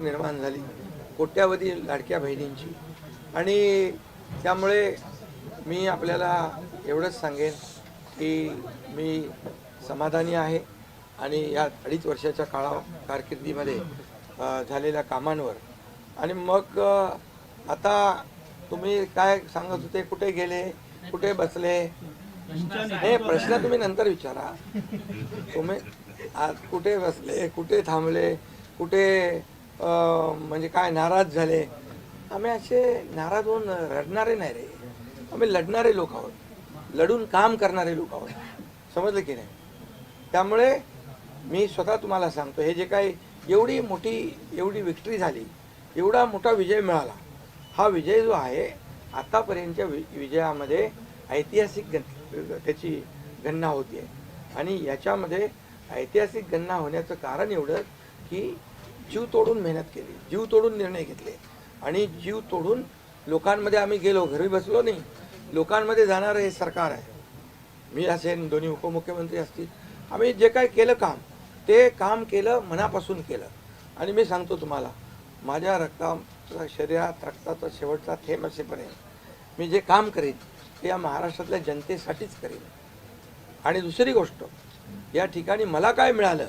निर्माण झाली. कोट्यावधी लाडक्या बहिणींची. आणि त्यामुळे मी आपल्याला एवढंच सांगेन की मी समाधानी आहे आणि या अडीच वर्षाच्या काळा कारकिर्दीमध्ये झालेल्या कामांवर. आणि मग आता तुम्ही काय सांगत होते? कुठे गेले? कुठे बसले? हे प्रश्न तुम्ही नंतर विचारा. तुम्ही आज कुठे बसले? कुठे थांबले? कुठे म्हणजे काय नाराज झाले? आम्ही असे नाराज होऊन रडणारे नाही रे. आम्ही लढणारे लोक आहोत. लढून काम करणारे लोक आहोत. समजलं की नाही? त्यामुळे मी स्वतः तुम्हाला सांगतो हे जे काही एवढी मोठी एवढी विक्ट्री झाली एवढा मोठा विजय मिळाला हा विजय जो आहे आतापर्यंतच्या वि विजयामध्ये ऐतिहासिक गण त्याची गणना होती आहे आणि याच्यामध्ये ऐतिहासिक गणना होण्याचं कारण एवढं की जीव तोडून मेहनत केली जीव तोडून निर्णय घेतले. आणि जीव तोडून लोकांमध्ये आम्ही गेलो घरी बसलो नाही. लोकांमध्ये जाणारं हे सरकार आहे. मी असेन दोन्ही उपमुख्यमंत्री असतील. आम्ही जे काय केलं काम ते काम केलं मनापासून केलं. आणि मी सांगतो तुम्हाला माझ्या रक्ता शरीरात रक्ताचा शेवटचा थेंब असेपर्यंत मी जे काम करीन ते या महाराष्ट्रातल्या जनतेसाठीच करीन. आणि दुसरी गोष्ट या ठिकाणी मला काय मिळालं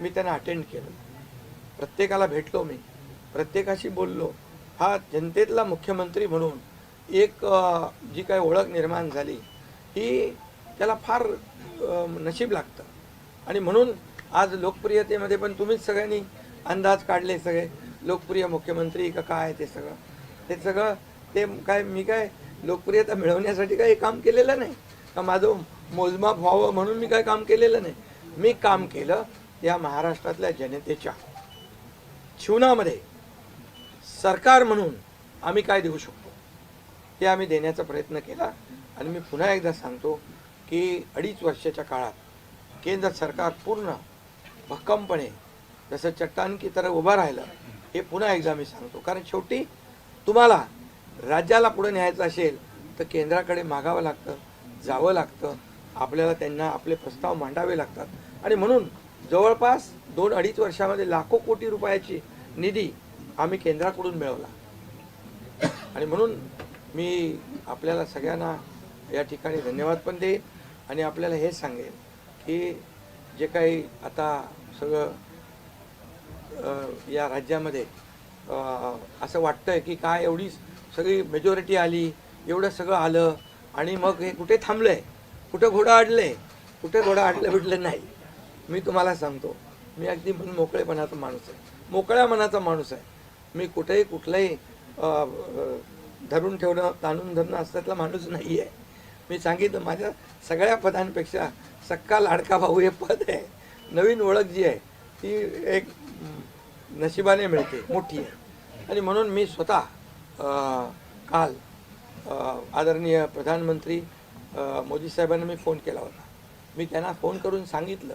मी त्यांना अटेंड केलं. प्रत्येकाला भेटलो मी. प्रत्येकाशी बोललो. हा जनतेतला मुख्यमंत्री म्हणून एक जी काही ओळख निर्माण झाली ही त्याला फार नशीब लागतं. आणि म्हणून आज लोकप्रियतेमध्ये पण तुम्हीच सगळ्यांनी अंदाज काढले सगळे. लोकप्रिय मुख्यमंत्री का काय ते सगळं. ते सगळं ते काय मी काय लोकप्रियता मिळवण्यासाठी काही काम केलेलं नाही? का माझं मोजमाप व्हावं म्हणून मी काय काम केलेलं नाही? मी काम केलं या महाराष्ट्रातल्या जनतेच्या जीवनामध्ये सरकार म्हणून आम्ही काय देऊ शकतो? ते आम्ही देण्याचा प्रयत्न केला आणि मी पुन्हा एकदा सांगतो की अडीच वर्षाच्या काळात केंद्र सरकार पूर्ण भक्कमपणे जसं चट्टान की उभं राहिलं हे पुन्हा एकदा मी सांगतो. कारण शेवटी तुम्हाला राज्याला पुढे न्यायचं असेल तर केंद्राकडे मागावं लागतं जावं लागतं. आपल्याला त्यांना आपले प्रस्ताव मांडावे लागतात. आणि म्हणून जवळपास दोन अडीच वर्षामध्ये लाखो कोटी रुपयाची निधी आम्ही केंद्राकडून मिळवला. आणि म्हणून मी आपल्याला सगळ्यांना या ठिकाणी धन्यवाद पण देईन आणि आपल्याला हे सांगेन की जे काही आता सगळं या राज्यामध्ये असं असं आहे की काय एवढी सगळी मेजॉरिटी आली एवढं सगळं आलं आणि मग हे कुठे थांबलं आहे कुठं घोडं आहे कुठे घोडं अडलं भेटलं नाही. मी तुम्हाला सांगतो मी अगदी मन मोकळेपणाचा माणूस आहे. मोकळ्या मनाचा माणूस आहे. मी कुठेही कुठलंही धरून ठेवणं ताणून धरणं असल्यातला माणूस नाही आहे मी सांगितलं माझ्या सगळ्या पदांपेक्षा सक्का लाडका भाऊ हे पद आहे. नवीन ओळख जी आहे ती एक नशिबाने मिळते मोठी आहे. आणि म्हणून मी स्वतः काल आदरणीय प्रधानमंत्री मोदी साहेबांना मी फोन केला होता. मी त्यांना फोन करून सांगितलं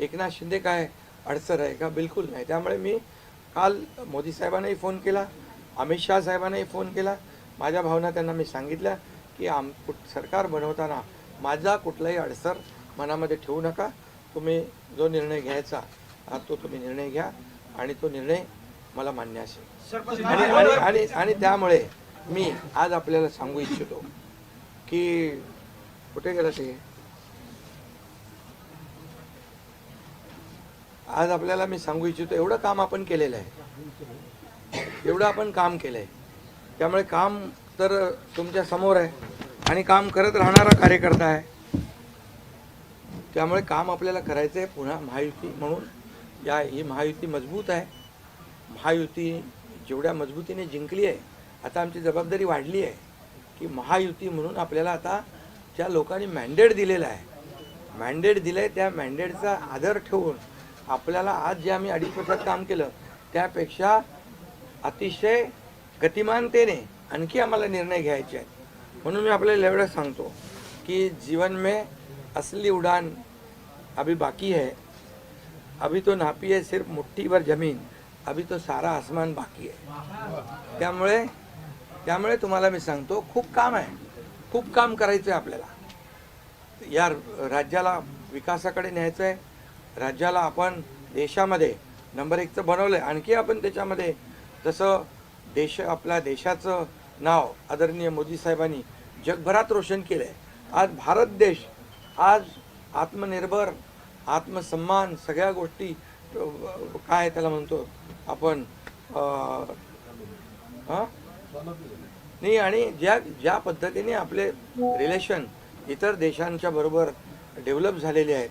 एकनाथ शिंदे काय अडचण आहे का? बिलकुल नाही. त्यामुळे मी काल मोदी साहेबांनाही फोन केला अमित शहा साहेबांनाही फोन केला. माझ्या भावना त्यांना मी सांगितल्या की आम कुठ- सरकार बनवताना माझा कुठलाही अडसर मनामध्ये ठेवू नका. तुम्ही जो निर्णय घ्यायचा तो तुम्ही निर्णय घ्या आणि तो निर्णय मला मान्य असेल. आणि आणि आणि आणि त्यामुळे मी आज आपल्याला सांगू इच्छितो की कुठे गेलं ते? आज आपल्याला मी सांगू इच्छितो एवढं काम आपण केलेलं आहे. एवढं आपण काम केलं आहे त्यामुळे काम तर तुमच्यासमोर आहे आणि काम करत राहणारा कार्यकर्ता आहे. त्यामुळे काम आपल्याला करायचं आहे पुन्हा महायुती म्हणून. या ही महायुती मजबूत आहे. महायुती जेवढ्या मजबूतीने जिंकली आहे आता आमची जबाबदारी वाढली आहे की महायुती म्हणून आपल्याला आता ज्या लोकांनी मॅन्डेट दिलेलं आहे. मॅन्डेट दिलं आहे त्या मॅन्डेटचा आदर ठेवून आपल्याला आज जे आम्ही अडीच वर्षात काम केलं त्यापेक्षा अतिशय गतिमानतेने आणखी आम्हाला निर्णय घ्यायचे आहेत. म्हणून मी आपल्याला एवढं सांगतो की जीवन में असली उड़ान अभी बाकी है. अभी तो नापी है सिर्फ मुठ्ठीभर जमीन अभी तो सारा आसमान बाकी आहे त्यामुळे त्यामुळे तुम्हाला मी सांगतो खूप काम आहे. खूप काम करायचं आहे आपल्याला. या राज्याला विकासाकडे न्यायचं आहे राज्याला आपण देशामध्ये नंबर एकचं बनवलं आहे आणखी आपण त्याच्यामध्ये जसं देश आपल्या देशाचं नाव आदरणीय मोदी साहेबांनी जगभरात रोशन केलं आहे आज भारत देश आज आत्मनिर्भर आत्मसन्मान सगळ्या गोष्टी काय त्याला म्हणतो आपण हां नाही आणि ज्या ज्या पद्धतीने आपले रिलेशन इतर देशांच्या बरोबर डेव्हलप झालेले आहेत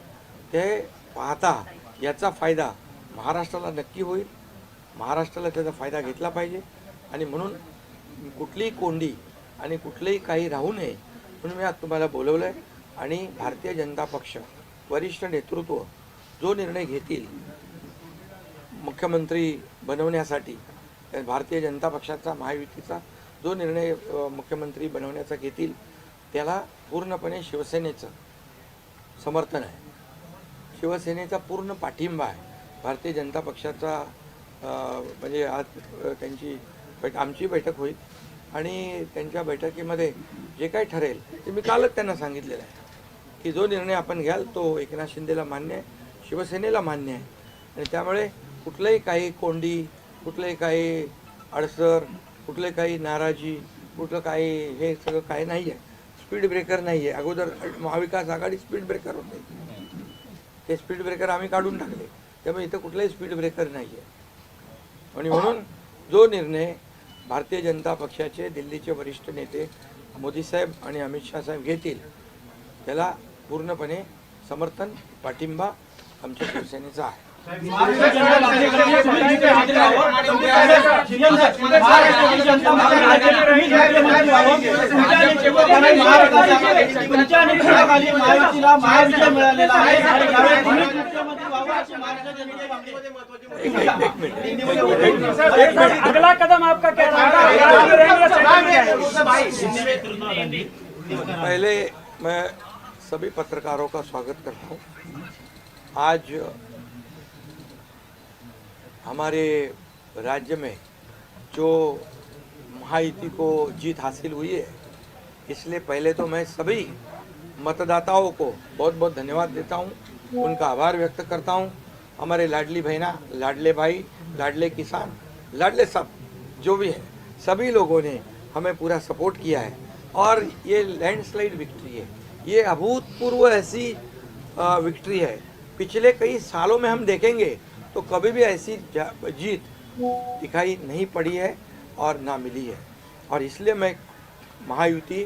ते पाहता याचा फायदा महाराष्ट्राला नक्की होईल. महाराष्ट्राला त्याचा फायदा घेतला पाहिजे. आणि म्हणून कुठलीही कोंडी आणि कुठलंही काही राहू नये म्हणून मी आज तुम्हाला बोलवलं आहे आणि भारतीय जनता पक्ष वरिष्ठ नेतृत्व जो निर्णय घेतील मुख्यमंत्री बनवण्यासाठी त्या भारतीय जनता पक्षाचा महायुतीचा जो निर्णय मुख्यमंत्री बनवण्याचा घेतील त्याला पूर्णपणे शिवसेनेचं समर्थन आहे. शिवसेनेचा पूर्ण पाठिंबा आहे. भारतीय जनता पक्षाचा म्हणजे आज त्यांची बैठ आमची बैठक होईल. आणि त्यांच्या बैठकीमध्ये जे काही ठरेल ते मी कालच त्यांना सांगितलेलं आहे. की जो निर्णय आपण घ्याल तो एकनाथ शिंदेला मान्य आहे शिवसेनेला मान्य आहे. आणि त्यामुळे कुठलंही काही कोंडी कुठलंही काही अडसर कुठले काही नाराजी कुठलं काही हे सगळं काही नाही आहे स्पीड ब्रेकर नाही आहे अगोदर महाविकास आघाडी स्पीड ब्रेकर होते. ते स्पीड ब्रेकर आम्ही काढून टाकले. त्यामुळे इथं कुठलाही स्पीड ब्रेकर नाही आहे आणि म्हणून जो निर्णय भारतीय जनता पक्षाचे दिल्लीचे वरिष्ठ नेते मोदी साहेब आणि अमित शाह साहेब घेतील त्याला पूर्णपणे समर्थन पाठिंबा आमच्या शिवसेनेचा आहे. अगला कदम आपका क्या पहले मैं सभी पत्रकारों का स्वागत करता हूँ। आज हमारे राज्य में जो महायुति को जीत हासिल हुई है, इसलिए पहले तो मैं सभी मतदाताओं को बहुत बहुत धन्यवाद देता हूँ। उनका आभार व्यक्त करता हूँ। हमारे लाडली बहना, लाडले भाई, लाडले किसान, लाडले सब, जो भी है, सभी लोगों ने हमें पूरा सपोर्ट किया है। और ये लैंडस्लाइड विक्ट्री है। ये अभूतपूर्व ऐसी विक्ट्री है। पिछले कई सालों में हम देखेंगे तो कभी भी ऐसी जीत दिखाई नहीं पड़ी है और ना मिली है। और इसलिए मैं महायुति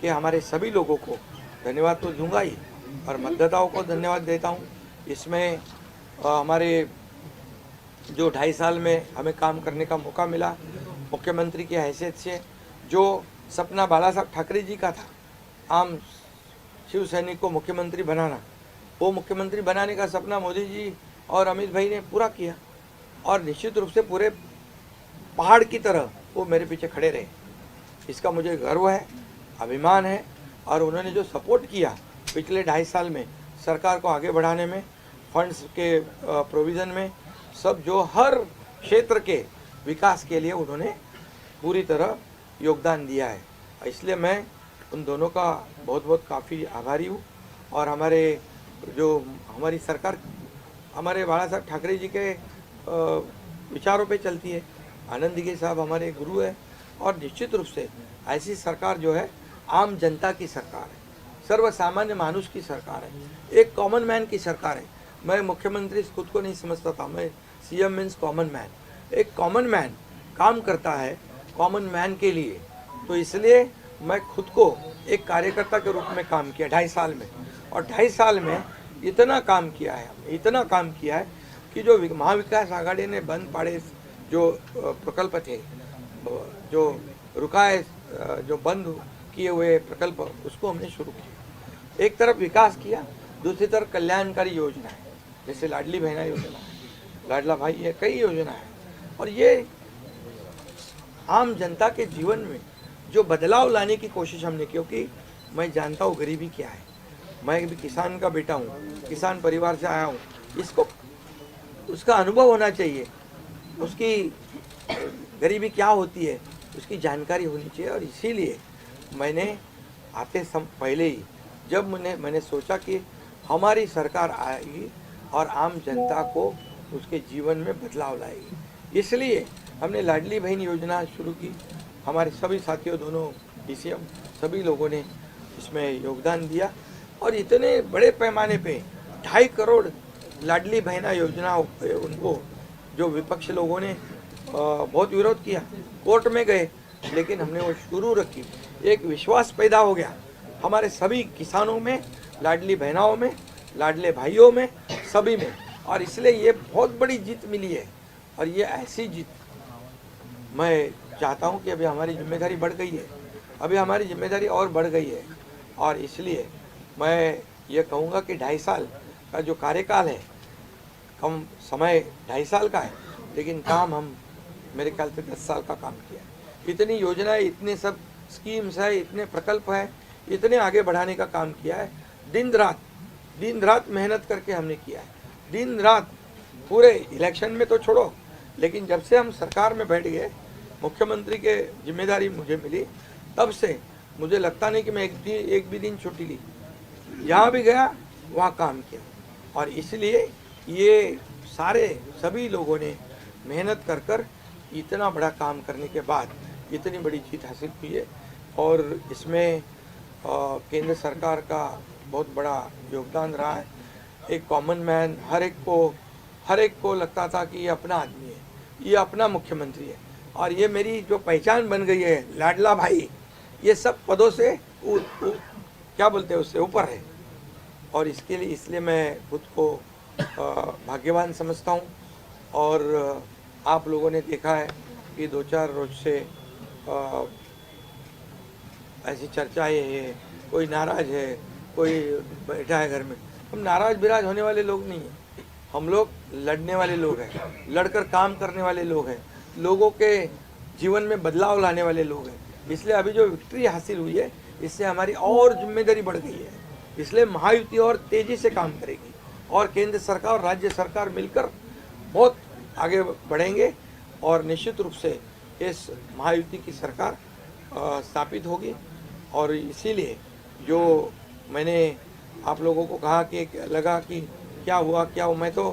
के हमारे सभी लोगों को धन्यवाद तो दूँगा ही और मतदाताओं को धन्यवाद देता हूँ। इसमें हमारे जो ढाई साल में हमें काम करने का मौका मिला, मुख्यमंत्री की हैसियत से, जो सपना बाला साहब ठाकरे जी का था, आम शिव सैनिक को मुख्यमंत्री बनाना, वो मुख्यमंत्री बनाने का सपना मोदी जी और अमित भाई ने पूरा किया। और निश्चित रूप से पूरे पहाड़ की तरह वो मेरे पीछे खड़े रहे। इसका मुझे गर्व है, अभिमान है, और उन्होंने जो सपोर्ट किया पिछले ढाई साल में सरकार को आगे बढ़ाने में फंड्स के प्रोविज़न में, सब जो हर क्षेत्र के विकास के लिए उन्होंने पूरी तरह योगदान दिया है। इसलिए मैं उन दोनों का बहुत बहुत काफ़ी आभारी हूँ। और हमारे जो, हमारी सरकार हमारे बाला साहब ठाकरे जी के विचारों पे चलती है। आनंद दिगे साहब हमारे गुरु है और निश्चित रूप से ऐसी सरकार जो है, आम जनता की सरकार है। सर्वसामान्य मानुष की सरकार है। एक कॉमन मैन की सरकार है। मैं मुख्यमंत्री खुद को नहीं समझता था। मैं सीएम मीन्स कॉमन मैन एक कॉमन मैन काम करता है कॉमन मैन के लिए। तो इसलिए मैं खुद को एक कार्यकर्ता के रूप में काम किया, ढाई साल में। और ढाई साल में इतना काम किया है हमने, इतना काम किया है कि जो महाविकास आघाड़ी ने बंद पाड़े जो प्रकल्प थे जो रुकाए जो बंद किए हुए प्रकल्प, उसको हमने शुरू किया। एक तरफ़ विकास किया, दूसरी तरफ़ कल्याणकारी योजना है, जैसे लाडली बहना योजना है, लाडला भाई है, कई योजना है। और ये आम जनता के जीवन में जो बदलाव लाने की कोशिश हमने क्योंकि मैं जानता हूँ गरीबी क्या है। मैं भी किसान का बेटा हूँ, किसान परिवार से आया हूँ। इसको, उसका अनुभव होना चाहिए। उसकी गरीबी क्या होती है, उसकी जानकारी होनी चाहिए और इसीलिए मैंने आते सम, पहले ही जब मैंने मैंने सोचा कि हमारी सरकार आएगी और आम जनता को उसके जीवन में बदलाव लाएगी। इसलिए हमने लाडली बहन योजना शुरू की। हमारे सभी साथियों, दोनों डीसीएम, सभी लोगों ने इसमें योगदान दिया। और इतने बड़े पैमाने पे ढाई करोड़ लाडली बहना योजना उनको जो विपक्ष लोगों ने बहुत विरोध किया। कोर्ट में गए, लेकिन हमने वो शुरू रखी। एक विश्वास पैदा हो गया हमारे सभी किसानों में, लाडली बहनाओं में, लाडले भाइयों में, सभी में। और इसलिए ये बहुत बड़ी जीत मिली है। और ये ऐसी जीत मैं चाहता हूँ कि अभी हमारी ज़िम्मेदारी बढ़ गई है। अभी हमारी ज़िम्मेदारी और बढ़ गई है। और इसलिए मैं ये कहूँगा कि ढाई साल का जो कार्यकाल है, कम समय ढाई साल का है, लेकिन काम हम, मेरे ख्याल से दस साल का काम किया इतनी योजनाएँ, इतने सब स्कीम्स है, इतने प्रकल्प है, इतने आगे बढ़ाने का काम किया है। दिन रात दिन रात मेहनत करके हमने किया है। दिन रात पूरे इलेक्शन में तो छोड़ो, लेकिन जब से हम सरकार में बैठ गए, मुख्यमंत्री के ज़िम्मेदारी मुझे मिली, तब से मुझे लगता नहीं कि मैं एक दिन एक भी दिन छुट्टी ली। जहाँ भी गया, वहाँ काम किया। और इसलिए ये सारे, सभी लोगों ने मेहनत कर कर इतना बड़ा काम करने के बाद इतनी बड़ी जीत हासिल की है। और इसमें केंद्र सरकार का बहुत बड़ा योगदान रहा है। एक कॉमन मैन हर एक को, हर एक को लगता था कि ये अपना आदमी है, ये अपना मुख्यमंत्री है। और ये मेरी जो पहचान बन गई है, लाडला भाई, ये सब पदों से क्या बोलते हैं उससे ऊपर है। और इसके लिए इसलिए मैं खुद को भाग्यवान समझता हूँ। और आप लोगों ने देखा है कि दो चार रोज से अ, ऐसी चर्चाएँ है कोई नाराज़ है कोई बैठा है घर में। हम नाराज़ बिराज होने वाले लोग नहीं हैं। हम लोग लड़ने वाले लोग हैं लड़कर काम करने वाले लोग हैं लोगों के जीवन में बदलाव लाने वाले लोग हैं। इसलिए अभी जो विक्ट्री हासिल हुई है इससे हमारी और ज़िम्मेदारी बढ़ गई है। इसलिए महायुति और तेज़ी से काम करेगी और केंद्र सरकार और राज्य सरकार मिलकर बहुत आगे बढ़ेंगे और निश्चित रूप से इस महायुति की सरकार स्थापित होगी। और इसीलिए जो मैंने आप लोगों को कहा कि लगा कि क्या हुआ क्या हुआ, मैं तो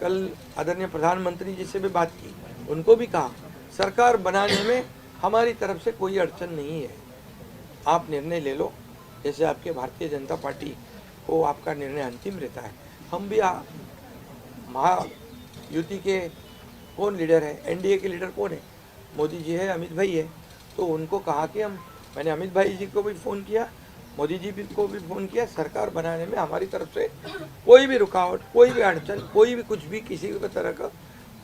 कल आदरणीय प्रधानमंत्री जी से भी बात की, उनको भी कहा, सरकार बनाने में हमारी तरफ़ से कोई अड़चन नहीं है। आप निर्णय ले लो। जैसे आपके भारतीय जनता पार्टी को आपका निर्णय अंतिम रहता है। हम भी महायुति के कौन लीडर है? एनडीए के लीडर कौन है? मोदी जी है, अमित भाई है। तो उनको कहा कि हम, मैंने अमित भाई जी को भी फ़ोन किया, मोदी जी भी को भी फ़ोन किया, सरकार बनाने में हमारी तरफ़ से कोई भी रुकावट, कोई भी अड़चन, कोई भी कुछ भी किसी भी तरह का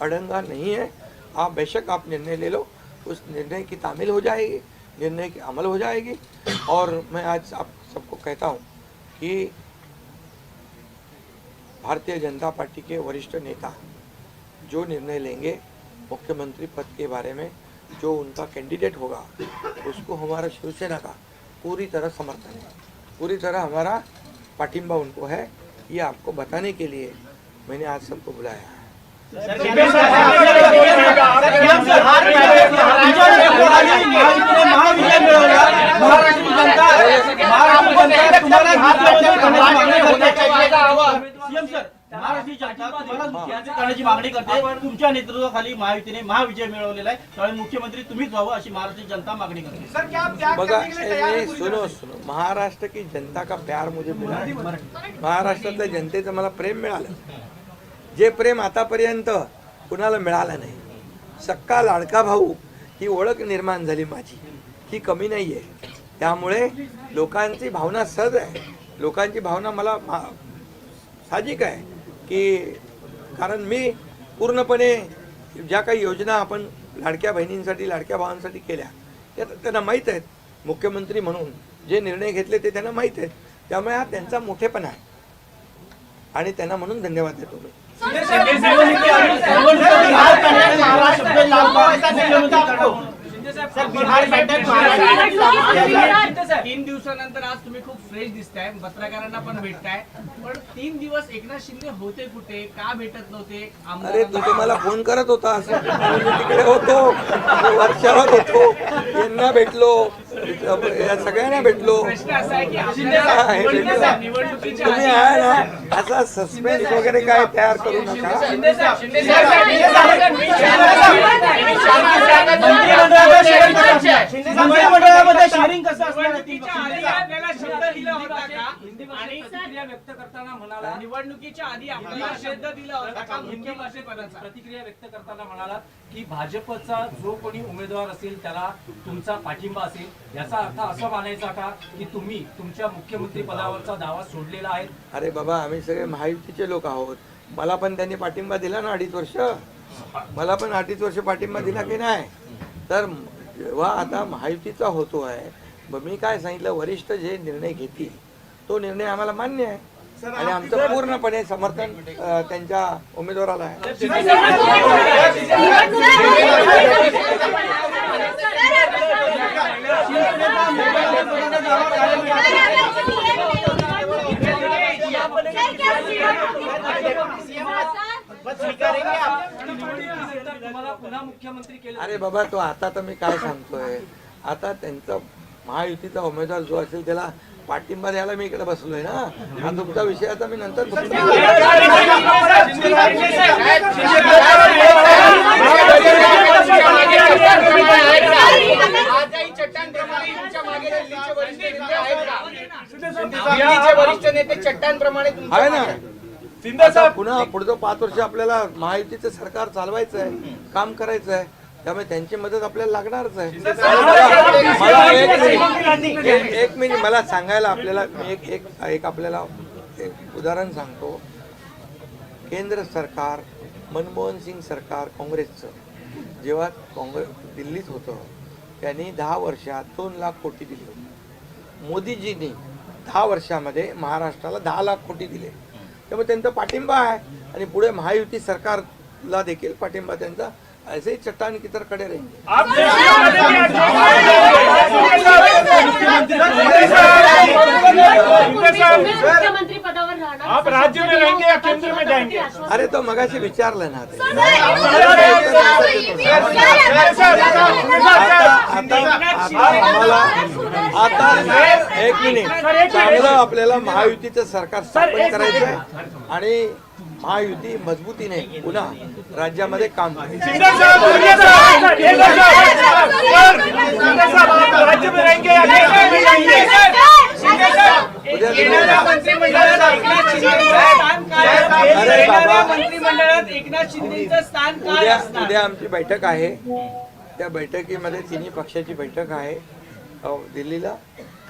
अड़ंगा नहीं है। आप बेशक आप निर्णय ले लो, उस निर्णय की तामील हो जाएगी। निर्णय की अमल हो जाएगी। और मैं आज आप सबको कहता हूँ कि भारतीय जनता पार्टी के वरिष्ठ नेता जो निर्णय लेंगे मुख्यमंत्री पद के बारे में, जो उनका कैंडिडेट होगा, उसको हमारा शिवसेना का पूरी तरह समर्थन है। पूरी तरह हमारा पाटिंबा उनको है। ये आपको बताने के लिए मैंने आज सबको बुलाया है। महाविजय मिळवला महाराष्ट्र जनता महाराष्ट्र जनता तुम्हाला सीएम सर महाराष्ट्र जनता तुम्हाला करण्याची मागणी करते तुमच्या नेतृत्वाखाली महायुतीने महाविजय मिळवलेला आहे त्यामुळे मुख्यमंत्री तुम्हीच व्हावं अशी महाराष्ट्र जनता मागणी करते बघा सुनो सुनो. महाराष्ट्र की जनता का प्यार मुझे महाराष्ट्रातल्या जनतेचं मला प्रेम मिळालं. जे प्रेम आतापर्यंत कुणाला मिळालं नाही. सक्का लाडका भाऊ ही ओळख निर्माण झाली माझी. ही कमी नाही आहे त्यामुळे लोकांची भावना सहज आहे. लोकांची भावना मला मा- साहजिक आहे की कारण मी पूर्णपणे ज्या काही योजना आपण लाडक्या बहिणींसाठी लाडक्या भावांसाठी केल्या त्या त्यांना माहीत आहेत. मुख्यमंत्री म्हणून जे निर्णय घेतले ते त्यांना माहीत आहेत. त्यामुळे हा त्यांचा मोठेपणा आहे. आणि त्यांना म्हणून धन्यवाद देतो मी. निवडणुकी आधी निवडणुकीआधी हात करण्याचे शब्द तीन दिवसानंतर आज तुम्ही खूप फ्रेश दिसताय पत्रकारांना पण भेटताय. पण तीन दिवस एकनाथ शिंदे होते कुठे? का भेटत नव्हते? अरे? तू मला फोन करत होता मी तिकडे होतो वर्षावर होतो. यांना भेटलो या सगळ्यांना भेटलो. असा तुम्ही आहे ना असा सस्पेन्स वगैरे काय तयार करू नका. मंत्रिमंडळामध्ये शेअरिंग कसं? निवडणुकीच्या आधी आपल्याला शब्द दिला होता का? आणि प्रतिक्रिया व्यक्त करताना म्हणाला निवडणुकीच्या आधी आपल्याला शब्द दिला होता का मुख्यमंत्री पदाचा. प्रतिक्रिया व्यक्त करताना म्हणाला की भाजपचा जो कोणी उमेदवार असेल त्याला तुमचा पाठिंबा असेल. याचा अर्थ असं मानायचा का की तुम्ही तुमच्या मुख्यमंत्री पदावरचा दावा सोडलेला आहे? अरे बाबा आम्ही सगळे महायुतीचे लोक आहोत. मला पण त्यांनी पाठिंबा दिला ना अडीच वर्ष? मला पण अडीच वर्ष पाठिंबा दिला की नाही? तर जेव्हा आता महायुतीचा होतो आहे मग मी काय सांगितलं वरिष्ठ जे निर्णय घेतील तो निर्णय आम्हाला मान्य आहे. आणि आमचं पूर्णपणे समर्थन त्यांच्या उमेदवाराला आहे. तुम्हाला पुन्हा मुख्यमंत्री केलं अरे बाबा तो आता तर मी काय सांगतोय? आता त्यांचा महायुतीचा उमेदवार जो असेल त्याला पाठिंबा द्यायला मी इकडे बसलोय ना. हा तुमचा विषय आता मी नंतर आजही चट्टानप्रमाणे तुमच्या मागे दिल्लीचे वरिष्ठ नेते आहेत का? दिल्लीचे वरिष्ठ नेते चट्टानप्रमाणे तुमच्या आहे ना. मागे आता पुन्हा पुढचं पाच वर्ष आपल्याला महायुतीचं सरकार चालवायचं आहे काम करायचं आहे त्यामुळे त्यांची मदत आपल्याला लागणारच आहे. मला एक मिनिट एक- एक मिनिट मला सांगायला आपल्याला मी एक एक एक आपल्याला एक उदाहरण सांगतो. केंद्र सरकार मनमोहन सिंग सरकार काँग्रेसचं. जेव्हा काँग्रेस दिल्लीत होतं त्यांनी दहा वर्षात दोन लाख कोटी दिले होते. मोदीजींनी दहा वर्षामध्ये महाराष्ट्राला दहा लाख कोटी दिले. त्यामुळे त्यांचा पाठिंबा आहे. आणि पुढे महायुती सरकारला देखील पाठिंबा त्यांचा ऐसे ही चट्टान की तरह खडे रहेंगे मुख्यमंत्री पदावर राहणार आप राज्य में रहेंगे या केंद्र में जाएंगे अरे तो मगाशी विचारलं ना ते. आता आता आता आम्हाला आता एक मिनिट चांगलं आपल्याला महायुतीचं सरकार स्थापन करायचं आहे आणि महायुती मजबूतीने पुन्हा राज्यामध्ये काम उद्या उद्या आमची बैठक आहे. त्या बैठकीमध्ये तिन्ही पक्षाची बैठक आहे. दिल्लीला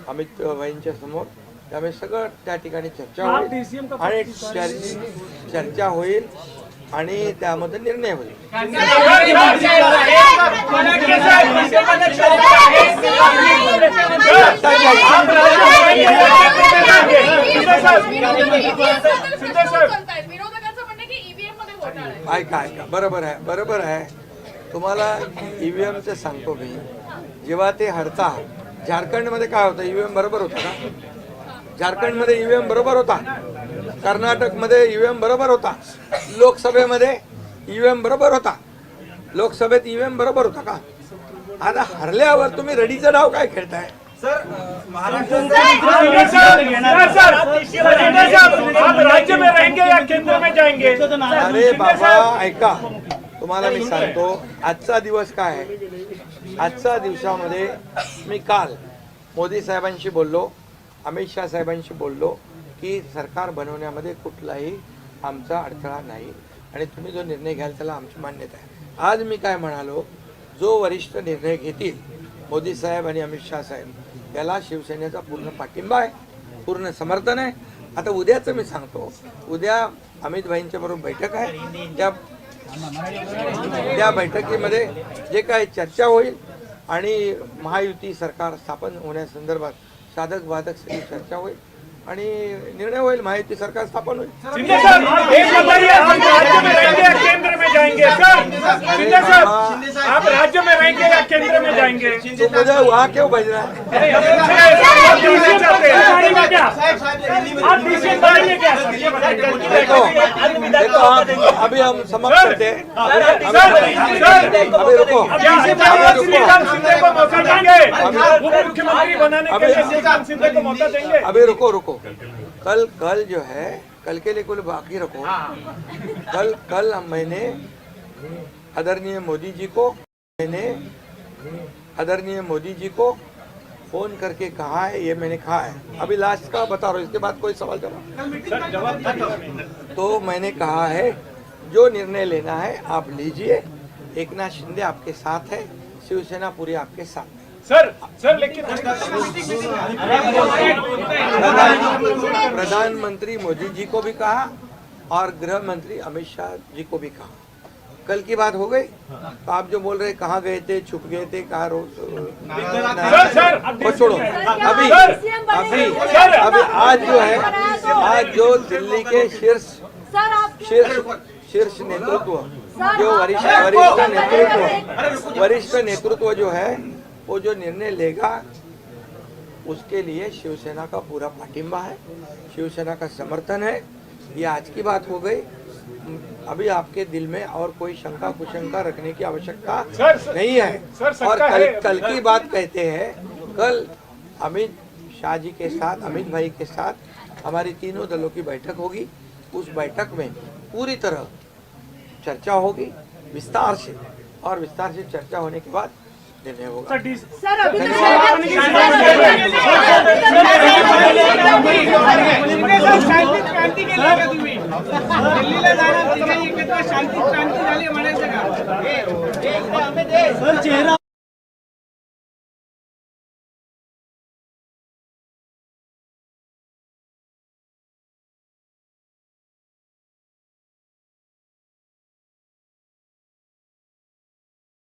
अमित भाईंच्या समोर. त्यामुळे सगळं त्या ठिकाणी चर्चा होईल आणि चर- चर्चा होईल आणि त्यामध्ये निर्णय होईल. ऐका ऐका. बरोबर आहे बरोबर आहे. तुम्हाला ईव्हीएमचं सांगतो मी. जेव्हा ते हरता झारखंडमध्ये काय होतं? ईव्हीएम बरोबर होता का झारखंडमध्ये ईव्हीएम बरोबर होता कर्नाटकमध्ये ईव्हीएम बरोबर होता लोकसभेमध्ये ईव्हीएम बरोबर होता लोकसभेत ईव्हीएम बरोबर होता का आता हरल्यावर तुम्ही रडीचा डाव काय खेळताय सर सर शिंदे साहब आप राज्य में रहेंगे या केंद्र में जाएंगे अरे बाबा ऐका तुम्हाला मी सांगतो आजचा दिवस काय आहे आजच्या दिवसामध्ये मी काल मोदी साहेबांशी बोललो अमित शहा साहेबांशी बोललो की सरकार बनवण्यामध्ये कुठलाही आमचा अडथळा नाही आणि तुम्ही जो निर्णय घ्याल त्याला आमची मान्यता आहे. आज मी काय म्हणालो जो वरिष्ठ निर्णय घेतील मोदी साहेब आणि अमित शाह साहेब याला शिवसेनेचा पूर्ण पाठिंबा आहे पूर्ण समर्थन आहे. आता उद्याचं मी सांगतो उद्या अमित भाईंच्या बरोबर बैठक आहे. त्या त्या बैठकीमध्ये जे काय चर्चा होईल आणि महायुती सरकार स्थापन होण्यासंदर्भात साधक बाधक सगळी चर्चा होईल. आणि निर्णय होईल महायुती सरकार स्थापन होईल शिंदे साहब एक बताइए हम राज्य में रहेंगे या केंद्र में जाएंगे सर शिंदे साहब आप राज्य में रहेंगे या केंद्र में जाएंगे तो मुझे वहाँ क्यों भेजना है आप डीसीएम चाहते हैं क्या आप डीसीएम बनेंगे क्या ये बताइए देखो देखो हम अभी हम समाप्त करते हैं सर सर अभी रुको क्या अभी श्रीकांत रुको शिंदे को मौका देंगे उप मुख्यमंत्री बनाने के लिए श्रीकांत शिंदे को मौका देंगे अभी रुको रुको कल कल जो है कल के लिए कुल बाकी रखो। कल कल हम- मैंने आदरणीय मोदी जी को मैंने आदरणीय मोदी जी को फ़ोन करके कहा है ये मैंने कहा है। अभी लास्ट का बता रहा हूँ इसके बाद कोई सवाल जवाब? तो मैंने कहा है जो निर्णय लेना है आप लीजिए। एक नाथ शिंदे आपके साथ है शिवसेना पूरी आपके साथ। है सर सर लेकिन प्रधानमंत्री मोदी जी को भी कहा। और गृह मंत्री अमित शाह जी को भी कहा। कल की बात हो गई तो आप जो बोल रहे कहाँ गए थे छुप गए थे कहा रोज सर, सर, अब वो छोड़ो अभी अभी अभी आज जो है आज जो दिल्ली के शीर्ष शीर्ष शीर्ष नेतृत्व जो वरिष्ठ वरिष्ठ नेतृत्व वरिष्ठ नेतृत्व जो है वो जो निर्णय लेगा उसके लिए शिवसेना का पूरा पाटिंबा है शिवसेना का समर्थन है। ये आज की बात हो गई। अभी आपके दिल में और कोई शंका कुशंका रखने की आवश्यकता नहीं है। सर, और कल है। कल की बात कहते हैं कल अमित शाह जी के साथ अमित भाई के साथ हमारी तीनों दलों की बैठक होगी। उस बैठक में पूरी तरह चर्चा होगी विस्तार से। और विस्तार से चर्चा होने के बाद निर्णय होगा सर डी सर अभी शांती क्रांती केली का तुम्ही दिल्लीला जाणार तिघे एकत्र शांती क्रांती झाली म्हणायचं का सर चेहरा